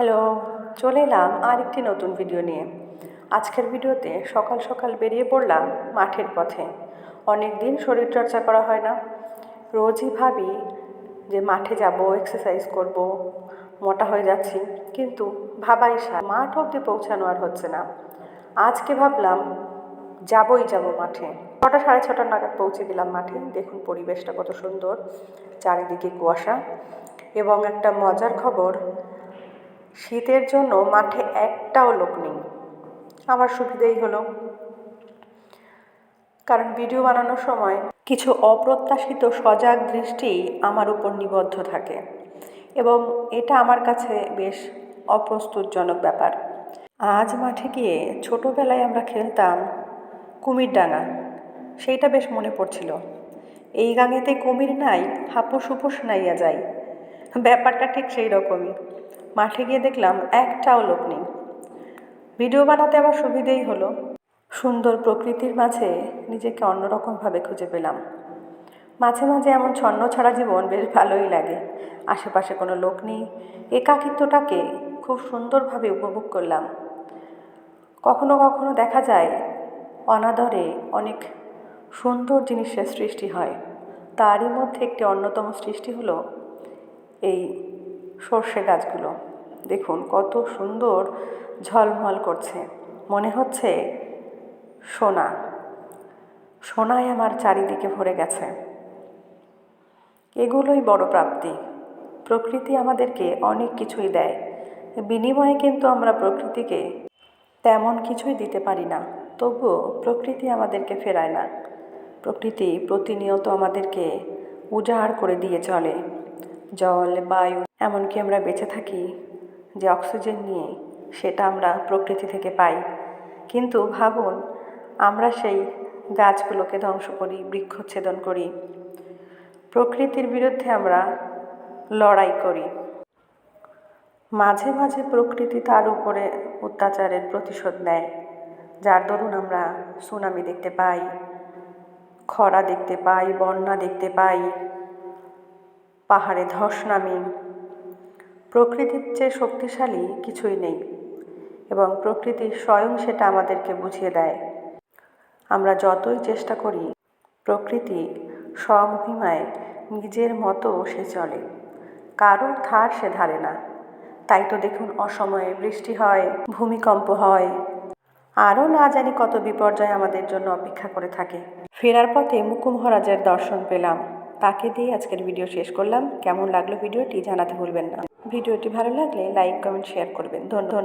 Hello, চলে এলাম আর একটি নতুন ভিডিও নিয়ে। আজকের ভিডিওতে সকাল সকাল বেরিয়ে পড়লাম মাঠের পথে। অনেক দিন শরীরচর্চা করা হয় না। রোজই ভাবি যে মাঠে যাব এক্সারসাইজ করব, মোটা হয়ে যাচ্ছি। কিন্তু ভাবাই সা, মাঠ অবধি পৌঁছানো আর হচ্ছে না। আজকে ভাবলাম যাবই যাব মাঠে। ছটা, সাড়ে ছটা নাগাদ পৌঁছে গেলাম মাঠে। দেখুন পরিবেশটা কত সুন্দর, চারিদিকে কুয়াশা এবং একটা মজার খবর শীতের জন্য মাঠে একটাও লোক নেই। আমার সুবিধেই হলো। কারণ ভিডিও বানানোর সময় কিছু অপ্রত্যাশিত সজাগ দৃষ্টি আমার উপর নিবদ্ধ থাকে এবং এটা আমার কাছে বেশ অপ্রস্তুতজনক ব্যাপার। আজ মাঠে গিয়ে ছোটোবেলায় আমরা খেলতাম কুমির ডাঙা। সেইটা বেশ মনে পড়ছিল। এই গাঙেতে কুমির নাই হাপুস হুপুস নাইয়া যায়। ব্যাপারটা ঠিক সেই রকমই। মাঠে গিয়ে দেখলাম একটাও লোক নেই। ভিডিও বানাতে আমার সুবিধেই হলো। সুন্দর প্রকৃতির মাঝে নিজেকে অন্যরকমভাবে খুঁজে পেলাম। মাঝে মাঝে এমন ছন্ন ছাড়া জীবন বেশ ভালোই লাগে। আশেপাশে কোনো লোক নেই। একাকিত্বটাকে খুব সুন্দরভাবে উপভোগ করলাম। কখনো কখনো দেখা যায়, অনাদরে অনেক সুন্দর জিনিসের সৃষ্টি হয়। তারই মধ্যে একটি অন্যতম সৃষ্টি হলো এই সর্ষে গাছগুলো। দেখুন, কত সুন্দর ঝলমল করছে। মনে হচ্ছে সোনা। সোনায় আমার চারিদিকে ভরে গেছে। এগুলোই বড় প্রাপ্তি। প্রকৃতি আমাদেরকে অনেক কিছুই দেয়। বিনিময়ে কিন্তু আমরা প্রকৃতিকে তেমন কিছুই দিতে পারি না। তবুও প্রকৃতি আমাদেরকে ফেরায় না। প্রকৃতি প্রতিনিয়ত আমাদেরকে উজাড় করে দিয়ে চলে। জল, বায়ু এমনকি আমরা বেঁচে থাকি যে অক্সিজেন নিয়ে সেটা আমরা প্রকৃতি থেকে পাই। কিন্তু ভাবুন, আমরা সেই গাছগুলোকে ধ্বংস করি, বৃক্ষচ্ছেদন করি। প্রকৃতির বিরুদ্ধে আমরা লড়াই করি। মাঝে মাঝে প্রকৃতি তার উপরে অত্যাচারের প্রতিশোধ নেয়। যার দরুন আমরা সুনামি দেখতে পাই, খরা দেখতে পাই, বন্যা দেখতে পাই, পাহাড়ে ধস নামে প্রকৃতির চেয়ে শক্তিশালী কিছুই নেই এবং প্রকৃতি স্বয়ং সেটা আমাদেরকে বুঝিয়ে দেয়। আমরা যতই চেষ্টা করি, প্রকৃতি স্বমহিমায় নিজের মতো সে চলে। কারোর ধার সে ধারে না। তাই তো দেখুন অসময়ে বৃষ্টি হয়, ভূমিকম্প হয়। আরও না জানি কত বিপর্যয় আমাদের জন্য অপেক্ষা করে থাকে। ফেরার পথে মুকুম মহারাজের দর্শন পেলাম। তাকে দিয়ে আজকের ভিডিও শেষ করলাম। কেমন লাগল ভিডিওটি জানাতে ভুলবেন না। ভিডিওটি ভালো লাগলে লাইক, কমেন্ট শেয়ার করবেন। ধন্যবাদ।